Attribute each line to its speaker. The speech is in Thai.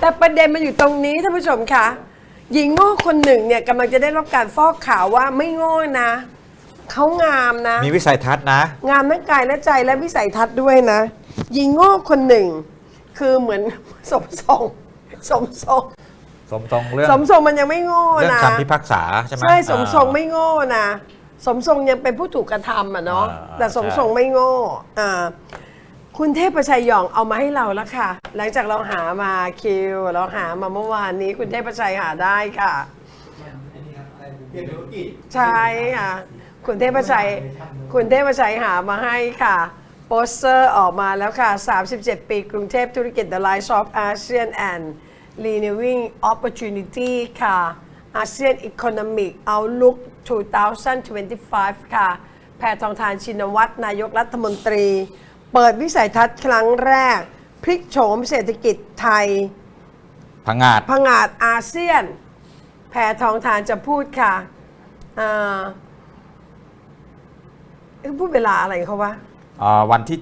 Speaker 1: แต่ประเด็นมันอยู่ตรงนี้ท่านผู้ชมคะหญิงโง่คนหนึ่งเนี่ยกำลังจะได้รับการฟอกข่าวว่าไม่โง่นะเขางามนะ
Speaker 2: มีวิสัยทัศน์นะ
Speaker 1: งามทั้งกายและใจและวิสัยทัศน์ด้วยนะหญิงโง่คนหนึ่ง คือเหมือนสมทรงสมทรง
Speaker 2: สมตรงเรื่อง
Speaker 1: สมทรงมันยังไม่โง่
Speaker 2: เรื่อง
Speaker 1: นะ
Speaker 2: คำพิพากษาใช่ไหม
Speaker 1: ใช่สมทรง
Speaker 2: อ่า
Speaker 1: ไม่โง่นะสมทรงยังเป็นผู้ถูกกระทำอะเนาะ
Speaker 2: อ่า
Speaker 1: แต่สม
Speaker 2: ใช่
Speaker 1: ทรงไม่โง่อ่า คุณเทพประชัยหยองเอามาให้เราแล้วค่ะ หลังจากเราหามาคิว เราหามาเมื่อวานนี้ คุณเทพประชัยหาได้ค่ะใช่ค่ะ คุณเทพชัย คุณเทพชัยหามาให้ค่ะ โปสเตอร์ออกมาแล้วค่ะ 37 ปี กรุงเทพธุรกิจ The Rise of ASEAN and Renewing Opportunity ค่ะ ASEAN Economic Outlook 2025 ค่ะ แพทองทานชินวัตรนายกรัฐมนตรี เปิดวิสัยทัศน์ครั้งแรก พลิกโฉมเศรษฐกิจไทย
Speaker 2: พังงาด
Speaker 1: ผงาดอาเซียน แพทองทานจะพูดค่ะอ่าเอ้ยพูดเวลาอะไรเขาวะ
Speaker 2: อ่าวันที่